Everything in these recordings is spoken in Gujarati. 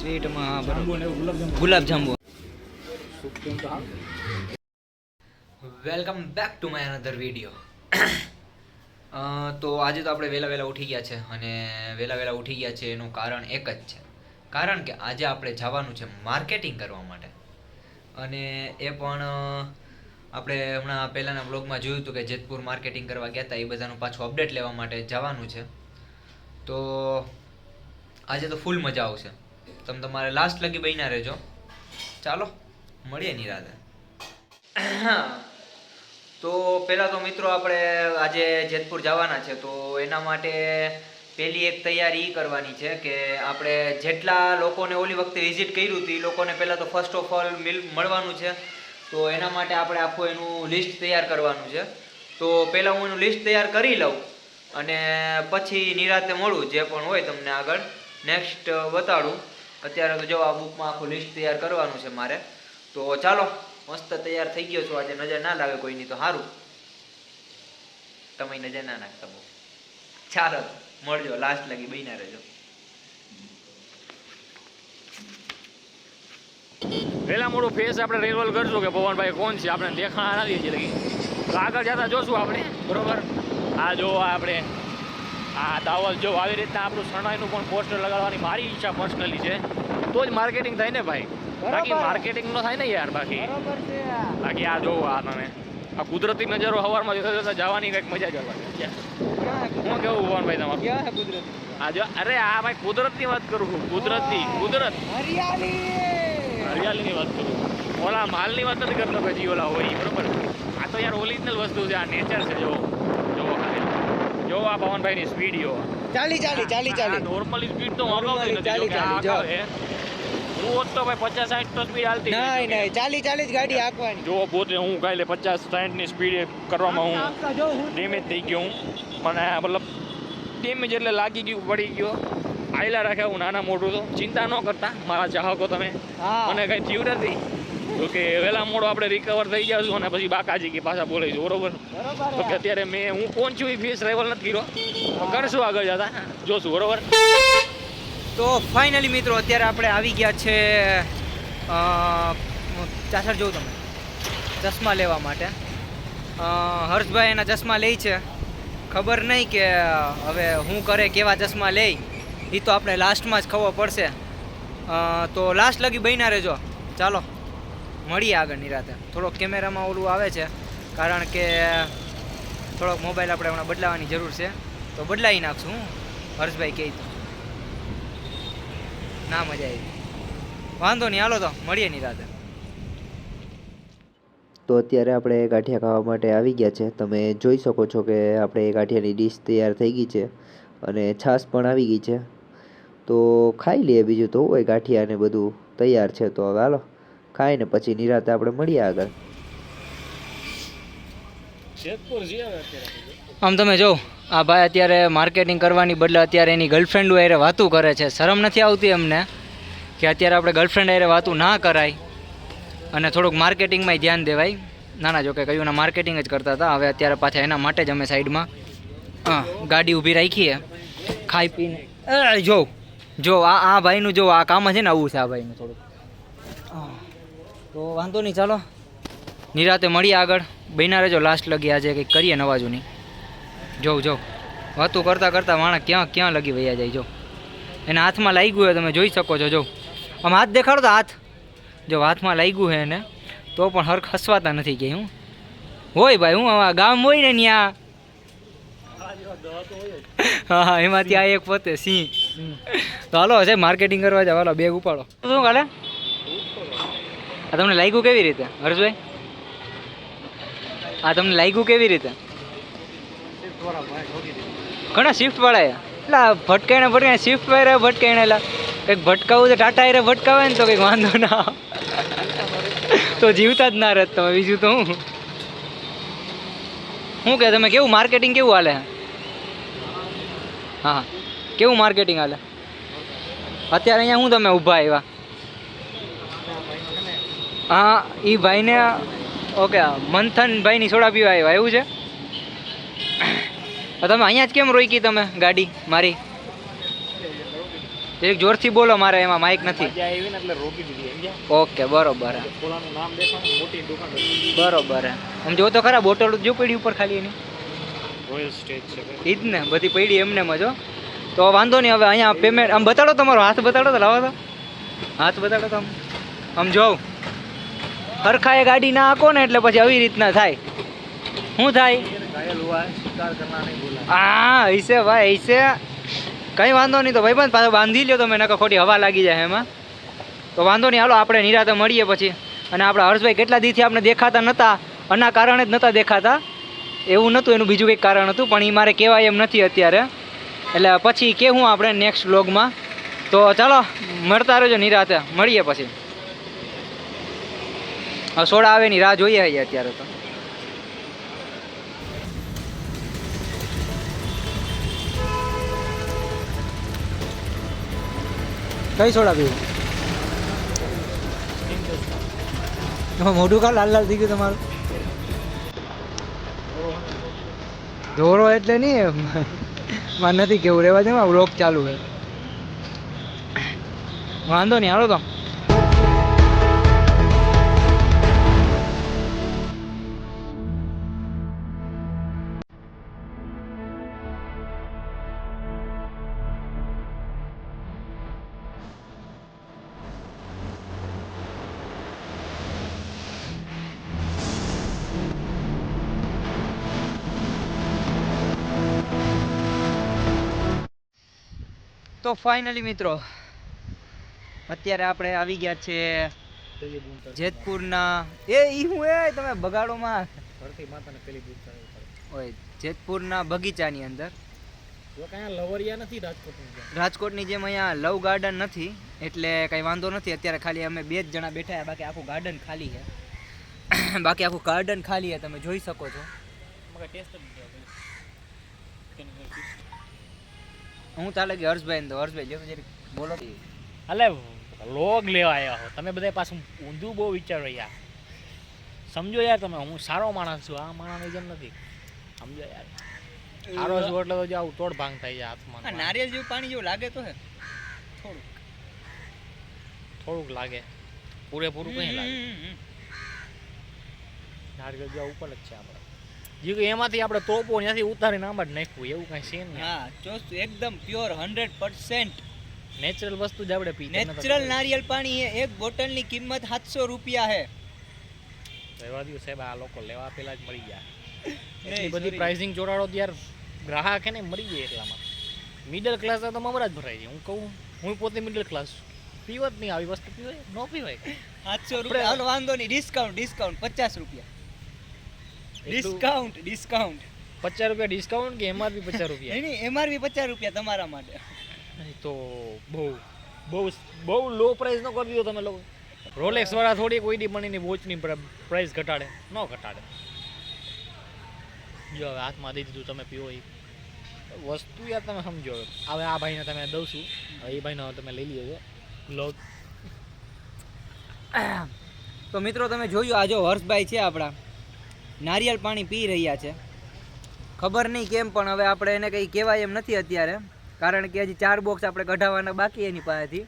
સ્વીટમાં હા બરાબર. Gulab jambu. Welcome back to my another video. તો આજે તો આપણે વહેલા વહેલા ઉઠી ગયા છે અને વહેલા વહેલા ઉઠી ગયા છે એનું કારણ એક જ છે. કારણ કે આજે આપણે જવાનું છે માર્કેટિંગ કરવા માટે. અને એ પણ આપણે હમણાં પહેલાંના બ્લોગમાં જોયું હતું કે જેતપુર માર્કેટિંગ કરવા ગયા હતા એ બધાનું પાછું અપડેટ લેવા માટે જવાનું છે. તો આજે તો ફૂલ મજા આવશે. તમે તમારે લાસ્ટ લગી બન્યા રહેજો. ચાલો, મળીએ નિરાતે. તો પહેલાં તો મિત્રો આપણે આજે જેતપુર જવાના છે, તો એના માટે પહેલી એક તૈયારી એ કરવાની છે કે આપણે જેટલા લોકોને ઓલી વખતે વિઝિટ કર્યું હતું એ લોકોને પહેલાં તો ફર્સ્ટ ઓફ ઓલ મિલ મળવાનું છે. તો એના માટે આપણે આખું એનું લિસ્ટ તૈયાર કરવાનું છે. તો પહેલાં હું એનું લિસ્ટ તૈયાર કરી લઉં અને પછી નિરાતે મળું, જે પણ હોય તમને આગળ. નેક્સ્ટ બતાડું. અત્યારે તો જો આ બુકમાં આખું લિસ્ટ તૈયાર કરવાનું છે મારે. તો ચાલો, મસ્ત તૈયાર થઈ ગયો છું. આજે નજર ના લાગે કોઈની તો સારું તમે નજર ના નાખતા બહુ. ચાલો, મળજો. લાસ્ટ લગી બન્યા રહેજો. પહેલા મોડું ફેસ આપણે રિવોલ્વ કરશું કે પવનભાઈ કોણ છે? આપણે દેખાણ નથી હજી લગી આગળ જતા જોશું આપણે. બરોબર? આ જો આપણે આ દાવલ જો આવી રીતના આપણું શરણાઈનું પણ પોસ્ટર લગાડવાની મારી ઈચ્છા પર્સનલી છે. તો જ માર્કેટિંગ થાય ને ભાઈ. બાકી માર્કેટિંગ નો થાય ને યાર બાકી. બાકી આ જોવો આ તમે. આ કુદરતી નજારો હવારમાં જોતા જોતા જવાની કંઈક મજા જ અલગ હું કેવું પવનભાઈ તમારું? આ જો અરે આ ભાઈ કુદરતની વાત કરું છું. કુદરતની કુદરત. હરિયાળીની વાત કરું ઓલા માલની વાત નથી કરતો કે ઓલા હોય બરોબર આ તો યાર ઓરિજિનલ વસ્તુ છે આ નેચર છે જો. આ પવનભાઈની સ્પીડ જો ચાલી ચાલી ચાલી ચાલી નોર્મલી સ્પીડ તો હું Normally હલાવતી નથી ચાલી, જો કે આ ચાલી, જો. હલાવે. હું હોત તો ભાઈ પચાસ સાઠ તો સ્પીડ હાલતી જ નહીં નથી. નહીં ચાલી ચાલી જ ગાડી હાંકવાની જો પોતે હું કાલે પચાસ સાઠની સ્પીડ કરવામાં હું ડેમેજ થઈ ગયો હું મને મતલબ ડેમેજ એટલે લાગી ગયું પડી ગયો। આયલા રાખ્યા હું નાના મોટું તો. ચિંતા ન કરતા મારા ચાહકો તમે. હા. મને કઈ થયું નથી. તો કે વહેલા મોડો આપણે રિકવર થઈ જાશું અને પછી બાકાજી કે પાછા બોલાઈશું બરોબર? બરોબર તો કે અત્યારે મેં હું પહોંચ્યું એ ફેસ ડ્રાઈવર નથી કર્યો. કરશું આગળ જતા જોશું બરોબર? તો ફાઇનલી મિત્રો અત્યારે આપણે આવી ગયા છે ચાસર જોઉં તમે. ચશ્મા લેવા માટે. હર્ષભાઈ એના ચશ્મા લે છે. ખબર નહીં કે હવે હું કરે કેવા ચશ્મા લે. એ તો આપણે લાસ્ટમાં જ ખબર પડશે. તો લાસ્ટ લગી બન્યા રહેજો. ચાલો. મળીએ આગળ નિરાતે. થોડોક કેમેરામાં ઓલું આવે છે, કારણ કે થોડોક મોબાઈલ આપણે હમણાં બદલાવાની જરૂર છે. તો બદલાવી નાખશું હર્ષભાઈ કહે તો. ના મજા આવી. વાંધો નહીં, હાલો તો, મળીએ નિરાતે. રાતે તો અત્યારે આપણે ગાંઠિયા ખાવા માટે આવી ગયા છે. તમે જોઈ શકો છો કે આપણે ગાંઠિયાની ડીશ તૈયાર થઈ ગઈ છે અને છાશ પણ આવી ગઈ છે. તો ખાઈ લઈએ બીજું તો હોય ગાંઠિયા ને બધું તૈયાર છે. તો હવે હાલો. ખાઈને પછી નિરાતે આપણે મળીએ આગળ. આમ તમે જો આ ભાઈ અત્યારે માર્કેટિંગ કરવાની બદલે અત્યારે એની ગર્લફ્રેન્ડ હારે વાતું કરે છે. શરમ નથી આવતી એમને કે અત્યારે આપણે ગર્લફ્રેન્ડ હારે વાતું ના કરાય. અને થોડુંક માર્કેટિંગમાં ધ્યાન દેવાય. ના ના જો કે કયું માર્કેટિંગ જ કરતા હતા. હવે અત્યારે પાછા એના માટે જ અમે સાઈડમાં હા ગાડી ઊભી રાખીએ. ખાઈ પીને. એ, જો જો આ આ ભાઈનું જો આ કામ છે ને આવું છે આ ભાઈનું થોડુંક. હા. તો વાંધો નહીં ચાલો. નિરાતે મળીએ આગળ. બહેના રહેજો લાસ્ટ લગી આજે કંઈક કરીએ નવાજુની. જોઉં જો. વાતું કરતાં કરતાં માણસ ક્યાં ક્યાં લગી વૈયા જાય જો. એને હાથમાં લાગ્યું હોય તમે જોઈ શકો છો જો. આમ હાથ દેખાડો તો હાથ. જો હાથમાં લાગ્યું છે એને તો પણ હરખ હસવાતા નથી કે હું. હોય ભાઈ હું આવા ગામ હોય ને ત્યાં હા હા એમાંથી આ એક પોતે સિંહ. તો હાલો છે માર્કેટિંગ કરવા જાવ હાલો બેગ ઉપાડો. શું કાલે? આ તમને લાગ્યું કેવી રીતે, હર્ષભાઈ? આ તમને લાગ્યું કેવી રીતે? ઘણા શિફ્ટ વાળા એટલે ભટકાઈને ભટકાઈને શિફ્ટ વાળા ભટકાઈને એટલે કંઈક ભટકાવું તો ટાટા એરે ભટકાવે ને તો કંઈક વાંધો ના તો જીવતા જ ના રહેત તમે, બીજું તો હું? શું કે, તમે કેવું માર્કેટિંગ કેવું હાલે? હા કેવું માર્કેટિંગ હાલે? અત્યારે અહીંયા હું તમે ઊભા આવ્યા? હા એ ભાઈને ઓકે મંથન ભાઈની સોડા પીવા આવ્યા એવું છે? તમે અહીંયા જ કેમ રોકી તમે ગાડી મારી? એક જોરથી બોલો મારે એમાં માઇક નથી. મજા ઓકે બરોબર. બરોબર. આમ જો તો ખરા બોટલ જો પડી ઉપર ખાલી એની? રોયલ સ્ટેજ છે ઈ જ ને બધી પડી એમને જ હો. તો વાંધો નહીં હવે અહીંયા પેમેન્ટ આમ બતાડો તમારો હાથ બતાડો તો લાવો તો. હાથ બતાડો તો આમ. આમ જોઉં હરખાએ ગાડી ના હાકો ને એટલે પછી આવી રીતના થાય. શું થાય? હા હૈસે ભાઈ હૈસે કંઈ વાંધો નહીં તો ભાઈ બંધ પાછો બાંધી લ્યો તમે નાખો ખોટી હવા લાગી જાય એમાં. તો વાંધો નહીં, હાલો, આપણે નિરાતે મળીએ પછી. અને આપણા હર્ષભાઈ કેટલા દીથી આપણે દેખાતા નહોતા અના કારણે જ નહોતા દેખાતા. એવું નહોતું એનું બીજું કંઈક કારણ હતું, પણ એ મારે કહેવાય એમ નથી અત્યારે. એટલે પછી કહેવું આપણે નેક્સ્ટ વ્લોગમાં તો ચાલો, મળતા રહેજો નિરાતે. મળીએ પછી. સોડા આવે ની રાહ જોઈએ છીએ અત્યારે તો. કઈ સોડા પીવું? મોઢું કા લાલ લાલ થઈ ગયું તમારું? ધોરો એટલે નહીં મારે નથી કેવું. રેવા દે બ્લોક ચાલુ છે. વાંધો નહીં, હાલો તો. તો ફાઇનલી મિત્રો, અત્યારે આપણે આવી ગયા છે જેતપુરના એ, ઈ હું એ તમે બગાડોમાં. ઓય, જેતપુરના બગીચાની અંદર રાજકોટની જેમ. અહીંયા લવ ગાર્ડન નથી, એટલે કંઈ વાંધો નથી અત્યારે ખાલી અમે બે જ જણા બેઠા બાકી આખું ગાર્ડન ખાલી છે બાકી આખું ગાર્ડન ખાલી છે, તમે જોઈ શકો છો હું તાલે કે હર્ષભાઈ ને તો હર્ષભાઈ જો જરી બોલો. અલે લોગ લેવા આવ્યા હો. તમે બધા પાછું ઊંધું બહુ વિચારો યાર. સમજો યાર તમે હું સારો માણસ છું આ માણસ જેમ નથી. સમજો યાર. સારો છું એટલે તો જાવ આવું તોડ ભાંગ થાય જાય હાથમાં. નારિયેલ જેવું પાણી જેવું લાગે તો હે. થોડુંક. થોડુંક લાગે. પૂરેપૂરું કઈ લાગે. નારિયેળ જેવા ઉપર જ છે આપણે. જે એમાંથી આપણે તોપો ત્યાંથી ઉતારીને આમાં જ નાખવું એવું કાંઈ છે ને હા ચોસ્તું એકદમ પ્યોર હંડ્રેડ પર્સન્ટ નેચરલ વસ્તુ જ આપણે પીએ નેચરલ નારિયેલ પાણી એ એક બોટલની કિંમત સાતસો રૂપિયા હે રહેવા દઉં સાહેબ આ લોકો લેવા પેલા જ મળી ગયા. એટલી બધી. પ્રાઇસિંગ ચોરાડો ત્યાર ગ્રાહક હે ને મરી ગયા એટલામાં. મિડલ ક્લાસ તો મમરા જ ભરાય છે. હું કહું હું પોતે મિડલ ક્લાસ પીવો જ નહીં આવી વસ્તુ પીવાય ન પીવાય. સાતસો રૂપિયા વાંધો નહીં ડિસ્કાઉન્ટ ડિસ્કાઉન્ટ પચાસ રૂપિયા. Discount discount. પચાસ રૂપિયા ડિસ્કાઉન્ટ કે એમઆરપી પચાસ રૂપિયા? નહીં એમઆરપી પચાસ રૂપિયા તમારા માટે. તો બહુ બહુ બહુ લો પ્રાઇસ નો કરી દીધો તમે લોકો. રોલેક્સ વાળા થોડી કોઈ દી મણીની વોચની પ્રાઇસ ઘટાડે ન ઘટાડે. જો હવે હાથમાં દઈ દીધું તમે પીઓ એ વસ્તુ યાર તમે સમજો હવે. હવે આ ભાઈને તમે દઉં છું. એ એ ભાઈનો તમે લઈ લીધો ગ્લોવ તો મિત્રો તમે જોયું આ જો હર્ષભાઈ છે આપણા. નારિયેળ પાણી પી રહ્યા છે. ખબર નહીં કેમ પણ હવે આપણે એને કંઈ કહેવાય એમ નથી અત્યારે. કારણ કે હજી ચાર બોક્સ આપણે કઢાવવાના બાકી એની પાસેથી.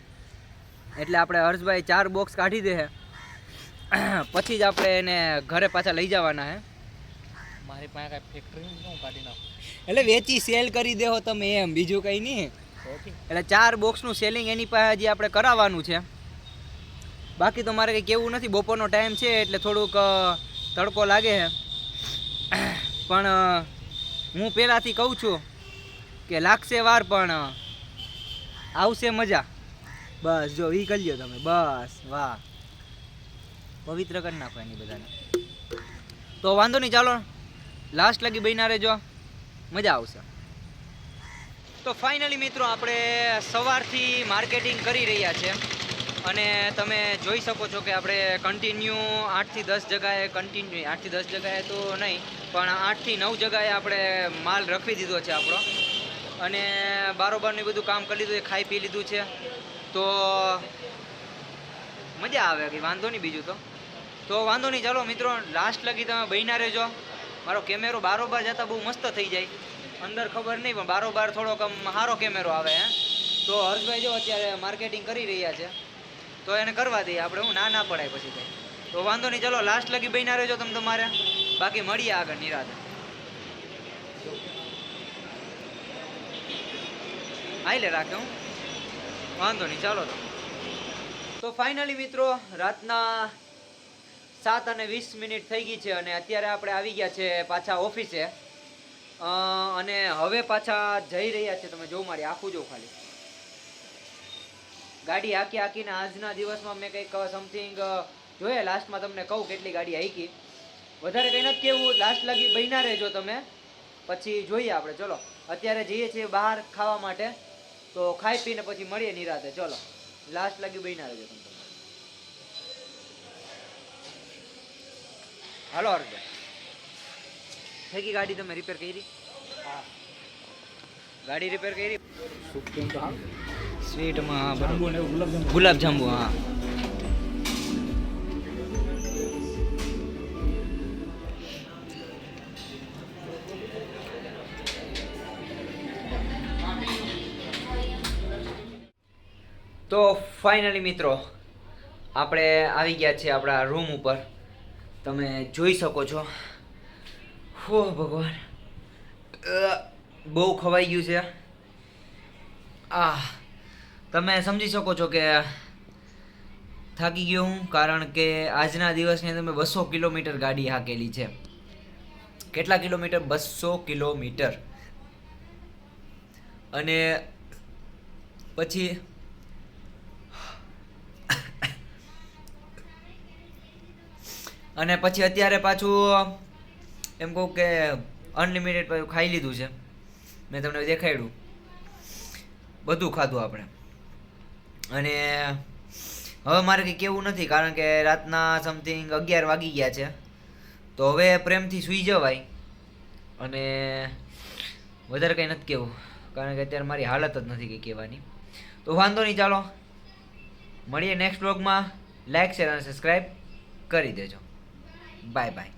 એટલે આપણે હર્ષભાઈ ચાર બોક્સ કાઢી દે છે. પછી જ આપણે એને ઘરે પાછા લઈ જવાના હે મારી પાસે કાંઈ ફેક્ટરી હું કાઢી નાખું? એટલે વેચી સેલ કરી દેહો તમે એમ બીજું કંઈ નહીં. ઓકે. એટલે ચાર બોક્સનું સેલિંગ એની પાસે હજી આપણે કરાવવાનું છે. બાકી તો મારે કંઈ કેવું નથી બપોરનો ટાઈમ છે એટલે થોડુંક તડકો લાગે છે. પણ હું પહેલાંથી કહું છું કે લાગશે વાર, પણ આવશે મજા. બસ, જો એ કરી લ્યો તમે. બસ, વાહ. પવિત્ર કરી નાખો એની બધાને. તો વાંધો નહીં, ચાલો. લાસ્ટ લગી બહીના રહેજો. મજા આવશે. તો ફાઇનલી મિત્રો, આપણે સવારથી માર્કેટિંગ કરી રહ્યા છે. અને તમે જોઈ શકો છો કે આપણે કન્ટિન્યુ આઠથી દસ જગાએ કન્ટિન્યુ આઠથી દસ જગાએ તો નહીં. પણ આઠથી નવ જગાએ આપણે માલ રખવી દીધો છે આપણો. અને બારોબારનું બધું કામ કરી લીધું છે, ખાઈ પી લીધું છે. તો મજા આવે કે વાંધો નહીં બીજું તો. તો વાંધો નહીં, ચાલો મિત્રો લાસ્ટ લગી તમે બહીના રહેજો. મારો કેમેરો બારોબાર જતા બહુ મસ્ત થઈ જાય. અંદર ખબર નહીં, પણ બારોબાર થોડોક આમ સારો કેમેરો આવે, હે. તો હર્ષભાઈ જો અત્યારે માર્કેટિંગ કરી રહ્યા છે. તો એને કરવા દઈએ આપણે, હું ના ના પડાય પછી કંઈ. તો વાંધો નહીં, ચલો લાસ્ટ લગી બન્યા રહેજો તમે તમારે. બાકી મળીએ આગળ નિરાતે. લે રાખે હું. વાંધો નહીં, ચાલો તો. તો ફાઇનલી મિત્રો, રાતના સાત અને વીસ મિનિટ થઈ ગઈ છે અને અત્યારે આપણે આવી ગયા છે પાછા ઓફિસે. અને હવે પાછા જઈ રહ્યા છે, તમે જો મારી આખું જો ખાલી. ગાડી આખી આખીને આજના દિવસમાં મેં કંઈક સમથિંગ જોઈએ લાસ્ટમાં તમને કહું કેટલી ગાડી હાકી વધારે કંઈ નથી કેવું લાસ્ટ લગી બહીના રહેજો તમે. પછી જોઈએ આપણે ચલો. અત્યારે જઈએ છીએ બહાર ખાવા માટે. તો ખાઈ પીને પછી મળીએ નિરાતે ચલો. લાસ્ટ લગી બહીના રહેજો તમે હાલો હર્ષભાઈ થઈ ગાડી તમે રિપેર કરી? ગાડી રિપેર કરી? સ્વીટમાં હા? ગુલાબ જાંબુ હા. તો ફાઇનલી મિત્રો, આપણે આવી ગયા છીએ આપણા રૂમ ઉપર. તમે જોઈ શકો છો. હો ભગવાન. બહુ ખવાઈ ગયું છે. આ તમે સમજી શકો છો કે થાકી ગયો હું, કારણ કે આજના દિવસની અંદર મેં બસો કિલોમીટર ગાડી હાકેલી છે. કેટલા કિલોમીટર? બસો કિલોમીટર. અને પછી અને પછી અત્યારે પાછું, એમ કહું કે અનલિમિટેડ પાછું ખાઈ લીધું છે. મેં તમને દેખાડ્યું. બધું ખાધું આપણે. અને હવે મારે કંઈ કેવું નથી, કારણ કે રાતના સમથિંગ અગિયાર વાગી ગયા છે. તો હવે પ્રેમથી સૂઈ જવાય. અને વધારે કંઈ નથી કહેવું, કારણ કે અત્યારે મારી હાલત જ નથી કંઈ કહેવાની. તો વાંધો નહીં, ચાલો. મળીએ નેક્સ્ટ બ્લોગમાં લાઇક શેર અને સબસ્ક્રાઈબ કરી દેજો. Bye bye.